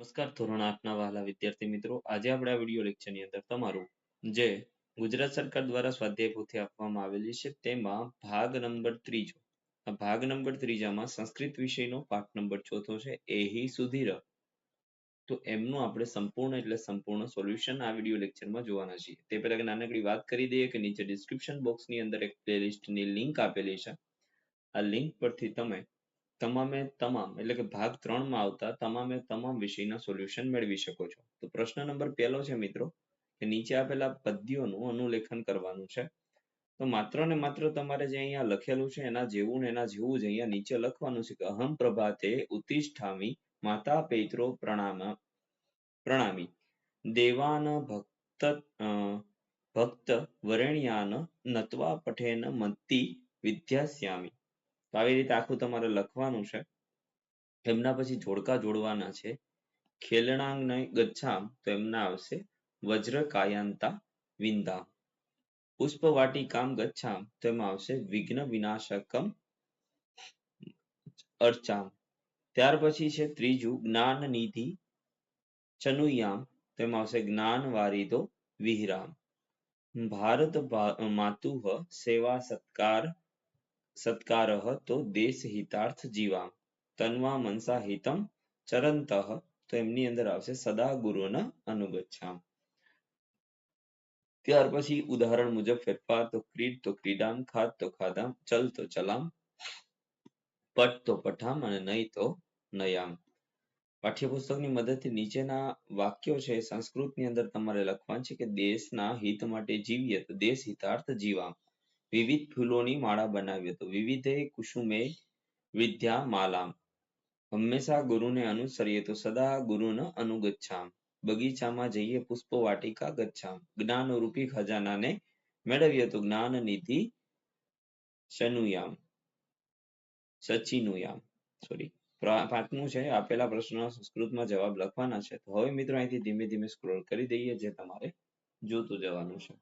નમસ્કાર, ધોરણ આઠના વાલા વિદ્યાર્થી મિત્રો. આજે આપણે આ વીડિયો લેક્ચરની અંદર તમારું જે ગુજરાત સરકાર દ્વારા સ્વાધ્યાય પોથી આપવામાં આવેલી છે, તેમાં ભાગ નંબર ત્રીજો. ભાગ નંબર ત્રીજામાં સંસ્કૃત વિષયનો પાઠ નંબર ચોથો છે, એહી સુધીર તો એમનું આપણે સંપૂર્ણ એટલે સંપૂર્ણ સોલ્યુશન આ વીડિયો લેક્ચરમાં જોવાના છીએ. તે પહેલા નાનકડી વાત કરી દઈએ કે નીચે ડિસ્ક્રિપ્શન બોક્સની અંદર એક પ્લેલિસ્ટની લિંક આપેલી છે. આ લિંક પરથી તમે તમામે તમામ, એટલે કે ભાગ ત્રણમાં આવતા તમામે તમામ વિષયના સોલ્યુશન મેળવી શકો છો. તો પ્રશ્ન નંબર પહેલો છે મિત્રો, કે નીચે આપેલા પદ્યોનું અનુલેખન કરવાનું છે. તો માત્ર ને માત્ર તમારે જે અહીંયા લખેલું છે, એના જેવું ને એના જેવું જ અહીંયા નીચે લખવાનું છે કે અહમ પ્રભાતે ઉતિષ્ઠામી માતા પૈત્રો પ્રણામ, પ્રણામી. દેવાન ભક્ત ભક્ત વરેણ્યાન નત્વા પઠેન મતિ વિદ્યાસ્યામી તો આવી રીતે આખું તમારે લખવાનું છે. એમના પછી જોડકા જોડવાના છે. ખેલણાંગ ગચ્છામ તો એમના આવશે. વજ્ર કાયંતા વિંદા પુષ્પ વાટિકામ ગચ્છામ તો એમાં આવશે વિઘ્ન વિનાશકમ અર્ચામ. ત્યાર પછી છે ત્રીજું જ્ઞાન નિધિ ચનુયામ તો એમાં આવશે જ્ઞાન વારિદો વિહરામ. ભારત માતુહ સેવા સત્કાર સત્કારઃ તો દેશ હિતાર્થ જીવામ, તન્વા મનસા હિતમ ચરંતઃ, તો એમની અંદર આવશે સદા ગુરુના અનુગચ્છામ. ત્યાર પછી ઉદાહરણ મુજબ ફેરફાર તો ક્રીડ તો ક્રીડામ ખાદ તો ખાદામ ચલ તો ચલામ, પટ તો પઠામ અને નહીં તો નયામ. પાઠ્યપુસ્તકની મદદથી નીચેના વાક્યો છે સંસ્કૃતની અંદર તમારે લખવાનું છે કે દેશના હિત માટે જીવીએ તો દેશ હિતાર્થ જીવામ. વિવિધ ફૂલોની માળા બનાવી હતો. વિવિધે કુસુમે, વિદ્યા, માલામ. હંમેશા ગુરુને અનુસરીએ તો સદા ગુરુને અનુગચ્છામ. બગીચામાં જઈએ પુષ્પ વાટિકા ગચ્છામ. જ્ઞાન રૂપી ખજાનાને મેળવીએ તો જ્ઞાન નિધિ શનુયામ. સચિનુયામ. સોરી પાંચમું છે, આપેલા પ્રશ્નો સંસ્કૃતમાં જવાબ લખવાના છે. તો હવે મિત્રો અહીંથી ધીમે ધીમે સ્ક્રોલ કરી દઈએ જે તમારે જોતું જવાનું છે.